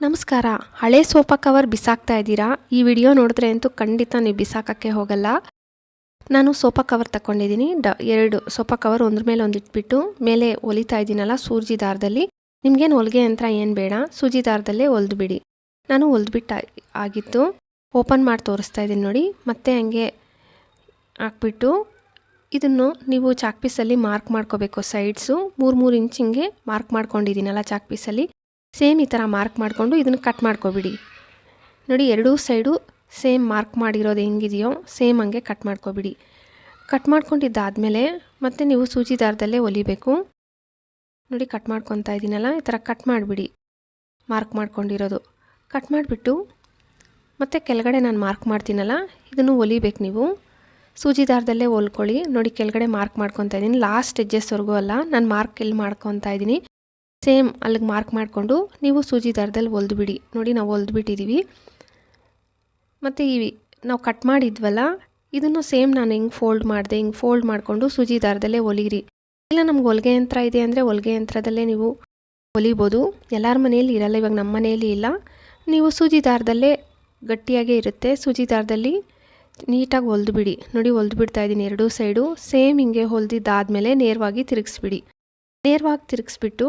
ನಮಸ್ಕಾರ. ಹಳೆ sofa cover ಬಿಸಾಕ್ತಾ ಇದ್ದೀರಾ? ಈ ವಿಡಿಯೋ ನೋಡಿದ್ರೆ ಅಂತೂ ಖಂಡಿತ ನೀವು ಬಿಸಾಕಕ್ಕೆ ಹೋಗಲ್ಲ. ನಾನು ಸೋಫಾ ಕವರ್ ತಗೊಂಡಿದ್ದೀನಿ ಡ, ಎರಡು ಸೋಫಾ ಕವರ್ ಒಂದ್ರ ಮೇಲೆ ಒಂದು ಇಟ್ಬಿಟ್ಟು ಮೇಲೆ ಹೊಲಿತಾ ಇದ್ದೀನಲ್ಲ ಸೂಜಿ ದಾರದಲ್ಲಿ. ನಿಮ್ಗೇನು ಹೊಲಿಗೆ ಯಂತ್ರ ಏನು ಬೇಡ. ಸೂಜಿ ದಾರದಲ್ಲೇ ಹೊಲ್ದು ಬಿಡಿ ನಾನು ಹೊಲ್ದ್ಬಿಟ್ಟು ಆಗಿತ್ತು. ಓಪನ್ ಮಾಡಿ ತೋರಿಸ್ತಾ ಇದ್ದೀನಿ ನೋಡಿ. ಮತ್ತೆ ಹಂಗೆ ಹಾಕ್ಬಿಟ್ಟು ಇದನ್ನು ನೀವು ಚಾಕ್ ಪೀಸಲ್ಲಿ ಮಾರ್ಕ್ ಮಾಡ್ಕೋಬೇಕು ಸೈಡ್ಸು. ಮೂರು ಮೂರು ಇಂಚ್ ಹಿಂಗೆ ಮಾರ್ಕ್ ಮಾಡ್ಕೊಂಡಿದ್ದೀನಲ್ಲ ಚಾಕ್ ಪೀಸಲ್ಲಿ. ಸೇಮ್ ಈ ಥರ ಮಾರ್ಕ್ ಮಾಡಿಕೊಂಡು ಇದನ್ನು ಕಟ್ ಮಾಡ್ಕೊಬಿಡಿ. ನೋಡಿ, ಎರಡೂ ಸೈಡು ಸೇಮ್ ಮಾರ್ಕ್ ಮಾಡಿರೋದು ಹೆಂಗಿದೆಯೋ ಸೇಮ್ ಹಂಗೆ ಕಟ್ ಮಾಡ್ಕೊಬಿಡಿ. ಕಟ್ ಮಾಡ್ಕೊಂಡಿದ್ದಾದಮೇಲೆ ಮತ್ತೆ ನೀವು ಸೂಜಿ ದಾರದಲ್ಲೇ ಹೊಲಿಬೇಕು ನೋಡಿ, ಕಟ್ ಮಾಡ್ಕೊತಾ ಇದ್ದೀನಲ್ಲ ಈ ಥರ ಕಟ್ ಮಾಡಿಬಿಡಿ ಮಾರ್ಕ್ ಮಾಡ್ಕೊಂಡಿರೋದು. ಕಟ್ ಮಾಡಿಬಿಟ್ಟು ಮತ್ತು ಕೆಳಗಡೆ ನಾನು ಮಾರ್ಕ್ ಮಾಡ್ತೀನಲ್ಲ, ಇದನ್ನು ಹೊಲಿಬೇಕು ನೀವು. ಸೂಜಿ ದಾರದಲ್ಲೇ ಹೊಲ್ಕೊಳ್ಳಿ ನೋಡಿ, ಕೆಳಗಡೆ ಮಾರ್ಕ್ ಮಾಡ್ಕೊತಾ ಇದ್ದೀನಿ ಲಾಸ್ಟ್ ಎಜ್ಜಸ್ವರೆಗೂ ಅಲ್ಲ, ನಾನು ಮಾರ್ಕ್ ಎಲ್ಲಿ ಮಾಡ್ಕೊತಾ ಇದ್ದೀನಿ ಸೇಮ್ ಅಲ್ಲಿಗೆ ಮಾರ್ಕ್ ಮಾಡಿಕೊಂಡು ನೀವು ಸೂಜಿ ದಾರದಲ್ಲಿ ಹೊಲ್ದುಬಿಡಿ. ನೋಡಿ ನಾವು ಹೊಲ್ದುಬಿಟ್ಟಿದ್ದೀವಿ ಮತ್ತು ಈ ನಾವು ಕಟ್ ಮಾಡಿದ್ವಲ್ಲ, ಇದನ್ನು ಸೇಮ್ ನಾನು ಹಿಂಗೆ ಫೋಲ್ಡ್ ಮಾಡಿದೆ, ಹಿಂಗೆ ಫೋಲ್ಡ್ ಮಾಡಿಕೊಂಡು ಸೂಜಿ ದಾರದಲ್ಲೇ ಹೊಲಿರಿ ಇಲ್ಲ ನಮ್ಗೆ ಹೊಲಿಗೆ ಯಂತ್ರ ಇದೆ ಅಂದರೆ ಹೊಲಿಗೆ ಯಂತ್ರದಲ್ಲೇ ನೀವು ಹೊಲಿಬೋದು. ಎಲ್ಲರ ಮನೆಯಲ್ಲಿ ಇರಲ್ಲ, ಇವಾಗ ನಮ್ಮ ಮನೆಯಲ್ಲಿ ಇಲ್ಲ. ನೀವು ಸೂಜಿ ದಾರದಲ್ಲೇ ಗಟ್ಟಿಯಾಗೇ ಇರುತ್ತೆ. ಸೂಜಿ ದಾರದಲ್ಲಿ ನೀಟಾಗಿ ಹೊಲ್ದು ಬಿಡಿ ನೋಡಿ ಹೊಲ್ದು ಬಿಡ್ತಾ ಇದ್ದೀನಿ ಎರಡೂ ಸೈಡು. ಸೇಮ್ ಹಿಂಗೆ ಹೊಲ್ದಿದ್ದಾದಮೇಲೆ ನೇರವಾಗಿ ತಿರುಗಿಸ್ಬಿಡಿ. ನೇರವಾಗಿ ತಿರುಗಿಸ್ಬಿಟ್ಟು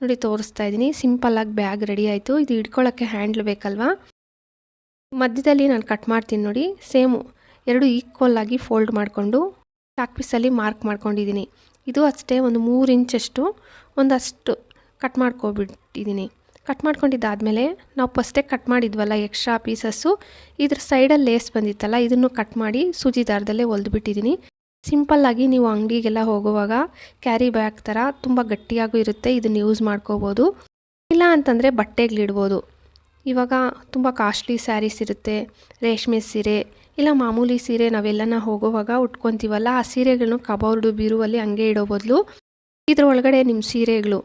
ನೋಡಿ, ತೋರಿಸ್ತಾ ಇದ್ದೀನಿ. ಸಿಂಪಲ್ಲಾಗಿ ಬ್ಯಾಗ್ ರೆಡಿ ಆಯಿತು. ಇದು ಹಿಡ್ಕೊಳ್ಳೋಕ್ಕೆ ಹ್ಯಾಂಡ್ಲ್ ಬೇಕಲ್ವಾ? ಮಧ್ಯದಲ್ಲಿ ನಾನು ಕಟ್ ಮಾಡ್ತೀನಿ ನೋಡಿ. ಸೇಮು ಎರಡು ಈಕ್ವಲ್ ಆಗಿ ಫೋಲ್ಡ್ ಮಾಡಿಕೊಂಡು ಚಾಕ್ ಪೀಸಲ್ಲಿ ಮಾರ್ಕ್ ಮಾಡ್ಕೊಂಡಿದ್ದೀನಿ. ಇದು ಅಷ್ಟೇ ಒಂದು ಮೂರು ಇಂಚಷ್ಟು ಒಂದಷ್ಟು ಕಟ್ ಮಾಡ್ಕೊಬಿಟ್ಟಿದ್ದೀನಿ. ಕಟ್ ಮಾಡ್ಕೊಂಡಿದ್ದಾದಮೇಲೆ ನಾವು ಫಸ್ಟೇ ಕಟ್ ಮಾಡಿದ್ವಲ್ಲ ಎಕ್ಸ್ಟ್ರಾ ಪೀಸಸ್ಸು ಇದ್ರ ಸೈಡಲ್ಲಿ ಲೇಸ್ ಬಂದಿತ್ತಲ್ಲ, ಇದನ್ನು ಕಟ್ ಮಾಡಿ ಸೂಜಿ ದಾರದಲ್ಲೇ ಹೊಲ್ದುಬಿಟ್ಟಿದ್ದೀನಿ. ಸಿಂಪಲ್ಲಾಗಿ ನೀವು ಅಂಗಡಿಗೆಲ್ಲ ಹೋಗುವಾಗ ಕ್ಯಾರಿ ಬ್ಯಾಗ್ ಥರ ತುಂಬ ಗಟ್ಟಿಯಾಗೂ ಇರುತ್ತೆ, ಇದನ್ನು ಯೂಸ್ ಮಾಡ್ಕೋಬೋದು. ಇಲ್ಲ ಅಂತಂದರೆ ಬಟ್ಟೆಗಳಿಡ್ಬೋದು ಇವಾಗ ತುಂಬ ಕಾಸ್ಟ್ಲಿ ಸ್ಯಾರೀಸ್ ಇರುತ್ತೆ, ರೇಷ್ಮೆ ಸೀರೆ, ಇಲ್ಲ ಮಾಮೂಲಿ ಸೀರೆ ನಾವೆಲ್ಲನ ಹೋಗುವಾಗ ಉಟ್ಕೊತೀವಲ್ಲ, ಆ ಸೀರೆಗಳನ್ನು ಕಬೋರ್ಡು ಬೀರುವಲ್ಲಿ ಹಂಗೆ ಇಡೋ ಬದಲು ಇದ್ರ ಒಳಗಡೆ ನಿಮ್ಮ ಸೀರೆಗಳು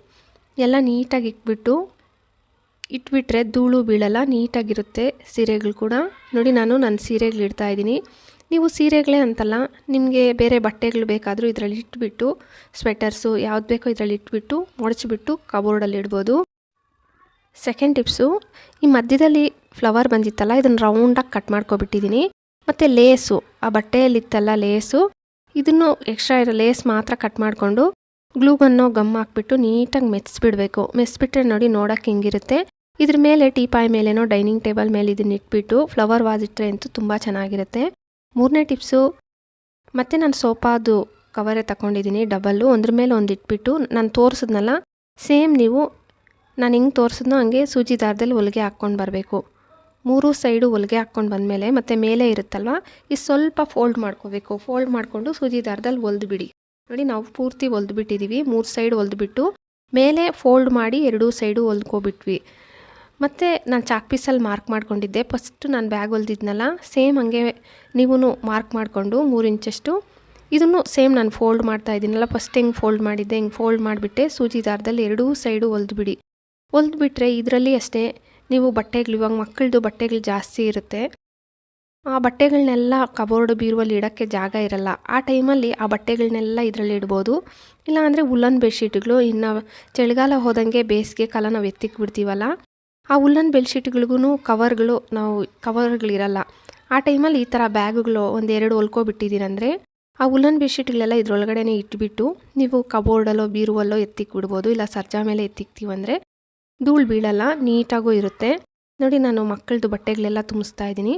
ಎಲ್ಲ ನೀಟಾಗಿ ಇಟ್ಬಿಟ್ಟು, ಇಟ್ಬಿಟ್ರೆ ಧೂಳು ಬೀಳಲ್ಲ, ನೀಟಾಗಿರುತ್ತೆ ಸೀರೆಗಳು ಕೂಡ. ನೋಡಿ ನಾನು ನನ್ನ ಸೀರೆಗಳು ಇಡ್ತಾ ಇದ್ದೀನಿ. ನೀವು ಸೀರೆಗಳೇ ಅಂತಲ್ಲ, ನಿಮಗೆ ಬೇರೆ ಬಟ್ಟೆಗಳು ಬೇಕಾದರೂ ಇದರಲ್ಲಿ ಇಟ್ಬಿಟ್ಟು ಸ್ವೆಟರ್ಸು ಯಾವ್ದು ಬೇಕೋ ಇದರಲ್ಲಿ ಇಟ್ಬಿಟ್ಟು ಮೊಡಚಿಬಿಟ್ಟು ಕಬೋರ್ಡಲ್ಲಿ ಇಡ್ಬೋದು. ಸೆಕೆಂಡ್ ಟಿಪ್ಸು ಈ ಮಧ್ಯದಲ್ಲಿ ಫ್ಲವರ್ ಬಂದಿತ್ತಲ್ಲ, ಇದನ್ನು ರೌಂಡಾಗಿ ಕಟ್ ಮಾಡ್ಕೊಬಿಟ್ಟಿದ್ದೀನಿ ಮತ್ತು ಲೇಸು ಆ ಬಟ್ಟೆಯಲ್ಲಿತ್ತಲ್ಲ ಲೇಸು ಇದನ್ನು ಎಕ್ಸ್ಟ್ರಾ ಇರೋ ಲೇಸ್ ಮಾತ್ರ ಕಟ್ ಮಾಡಿಕೊಂಡು ಗ್ಲೂಗನ್ನು ಗಮ್ ಹಾಕ್ಬಿಟ್ಟು ನೀಟಾಗಿ ಮೆತ್ಸ್ಬಿಡಬೇಕು. ಮೆಚ್ಚಿಬಿಟ್ರೆ ನೋಡಿ ನೋಡೋಕೆ ಹಿಂಗಿರುತ್ತೆ. ಇದ್ರ ಮೇಲೆ ಟೀಪಾಯ್ ಮೇಲೇನೋ ಡೈನಿಂಗ್ ಟೇಬಲ್ ಮೇಲೆ ಇದನ್ನ ಇಟ್ಬಿಟ್ಟು ಫ್ಲವರ್ ವಾಸ್ ಇಟ್ಟರೆ ಅಂತೂ ತುಂಬ ಚೆನ್ನಾಗಿರುತ್ತೆ. ಮೂರನೇ ಟಿಪ್ಸು, ಮತ್ತು ನಾನು ಸೋಪಾದು ಕವರೇ ತಗೊಂಡಿದ್ದೀನಿ ಡಬಲ್ಲು ಒಂದ್ರ ಮೇಲೆ ಒಂದು ಇಟ್ಬಿಟ್ಟು ನಾನು ತೋರಿಸಿದ್ನಲ್ಲ, ಸೇಮ್ ನೀವು, ನಾನು ಹಿಂಗೆ ತೋರಿಸಿದ್ನೋ ಹಂಗೆ ಸೂಜಿ ದಾರದಲ್ಲಿ ಹೊಲಿಗೆ ಹಾಕ್ಕೊಂಡು ಬರಬೇಕು. ಮೂರು ಸೈಡು ಹೊಲಿಗೆ ಹಾಕ್ಕೊಂಡು ಬಂದಮೇಲೆ, ಮತ್ತು ಮೇಲೆ ಇರುತ್ತಲ್ವ, ಈ ಸ್ವಲ್ಪ ಫೋಲ್ಡ್ ಮಾಡ್ಕೋಬೇಕು. ಫೋಲ್ಡ್ ಮಾಡಿಕೊಂಡು ಸೂಜಿ ದಾರದಲ್ಲಿ ಹೊಲ್ದು ಬಿಡಿ ನೋಡಿ, ನಾವು ಪೂರ್ತಿ ಹೊಲ್ದು ಬಿಟ್ಟಿದ್ದೀವಿ ಮೂರು ಸೈಡ್ ಹೊಲಿದ್ಬಿಟ್ಟು, ಮೇಲೆ ಫೋಲ್ಡ್ ಮಾಡಿ ಎರಡೂ ಸೈಡು ಹೊಲ್ದ್ಕೊಬಿಟ್ವಿ. ಮತ್ತು ನಾನು ಚಾಕ್ ಪೀಸಲ್ಲಿ ಮಾರ್ಕ್ ಮಾಡ್ಕೊಂಡಿದ್ದೆ. ಫಸ್ಟು ನಾನು ಬ್ಯಾಗ್ ಹೊಲ್ದಿದ್ನಲ್ಲ ಸೇಮ್ ಹಂಗೆ ನೀವು ಮಾರ್ಕ್ ಮಾಡಿಕೊಂಡು ಮೂರು ಇಂಚಷ್ಟು. ಇದನ್ನು ಸೇಮ್ ನಾನು ಫೋಲ್ಡ್ ಮಾಡ್ತಾ ಇದ್ದೀನಲ್ಲ ಫಸ್ಟ್ ಹೆಂಗೆ ಫೋಲ್ಡ್ ಮಾಡಿದ್ದೆ, ಹಿಂಗೆ ಫೋಲ್ಡ್ ಮಾಡಿಬಿಟ್ಟೆ, ಸೂಜಿ ದಾರದಲ್ಲಿ ಎರಡೂ ಸೈಡು ಹೊಲಿದ್ಬಿಡಿ. ಹೊಲಿದ್ಬಿಟ್ರೆ ಇದರಲ್ಲಿ ಅಷ್ಟೇ ನೀವು ಬಟ್ಟೆಗಳು, ಇವಾಗ ಮಕ್ಕಳದು ಬಟ್ಟೆಗಳು ಜಾಸ್ತಿ ಇರುತ್ತೆ. ಆ ಬಟ್ಟೆಗಳನ್ನೆಲ್ಲ ಕಬೋರ್ಡ್ ಬೀರುವಲ್ಲಿ ಇಡೋಕ್ಕೆ ಜಾಗ ಇರಲ್ಲ. ಆ ಟೈಮಲ್ಲಿ ಆ ಬಟ್ಟೆಗಳನ್ನೆಲ್ಲ ಇದರಲ್ಲಿ ಇಡ್ಬೋದು. ಇಲ್ಲಾಂದರೆ ಉಲ್ಲನ್ ಬೆಡ್ಶೀಟ್ಗಳು ಇನ್ನು ಚಳಿಗಾಲ ಹೋದಂಗೆ ಬೇಸಿಗೆ ಕಾಲ ನಾವು ಎತ್ತಿಕ್ ಬಿಡ್ತೀವಲ್ಲ ಆ ಉಲ್ಲನ್ ಬೆಡ್ಶೀಟ್ಗಳಿಗೂ ಕವರ್ಗಳು ನಾವು ಕವರ್ಗಳಿರಲ್ಲ. ಆ ಟೈಮಲ್ಲಿ ಈ ಥರ ಬ್ಯಾಗುಗಳು ಒಂದೆರಡು ಹೊಲ್ಕೊಬಿಟ್ಟಿದ್ದೀರಂದರೆ ಆ ಉಲ್ಲನ್ ಬೆಡ್ಶೀಟ್ಗಳೆಲ್ಲ ಇದ್ರೊಳಗಡೆ ಇಟ್ಬಿಟ್ಟು ನೀವು ಕಬೋರ್ಡಲ್ಲೋ, ಬೀರುವಲ್ಲೋ ಎತ್ತಿಕ್ ಬಿಡ್ಬೋದು ಇಲ್ಲ ಸರ್ಜಾ ಮೇಲೆ ಎತ್ತಿಕ್ತೀವಂದರೆ ಧೂಳು ಬೀಳಲ್ಲ, ನೀಟಾಗೂ ಇರುತ್ತೆ. ನೋಡಿ ನಾನು ಮಕ್ಕಳದು ಬಟ್ಟೆಗಳೆಲ್ಲ ತುಂಬಿಸ್ತಾ ಇದ್ದೀನಿ.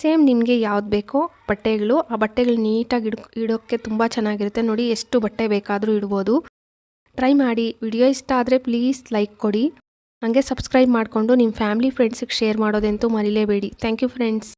ಸೇಮ್ ನಿಮಗೆ ಯಾವ್ದು ಬೇಕೋ ಬಟ್ಟೆಗಳು, ಆ ಬಟ್ಟೆಗಳು ನೀಟಾಗಿ ಇಡ್ ಇಡೋಕ್ಕೆ ತುಂಬ ಚೆನ್ನಾಗಿರುತ್ತೆ. ನೋಡಿ ಎಷ್ಟು ಬಟ್ಟೆ ಬೇಕಾದರೂ ಇಡ್ಬೋದು. ಟ್ರೈ ಮಾಡಿ, ವಿಡಿಯೋ ಇಷ್ಟ ಆದರೆ ಪ್ಲೀಸ್ ಲೈಕ್ ಕೊಡಿ. ಹಾಗೆ ಸಬ್ಸ್ಕ್ರೈಬ್ ಮಾಡಿಕೊಂಡು ನಿಮ್ಮ ಫ್ಯಾಮಿಲಿ ಫ್ರೆಂಡ್ಸಿಗೆ ಶೇರ್ ಮಾಡೋದಂತೂ ಮರಿಲೇಬೇಡಿ. Thank you friends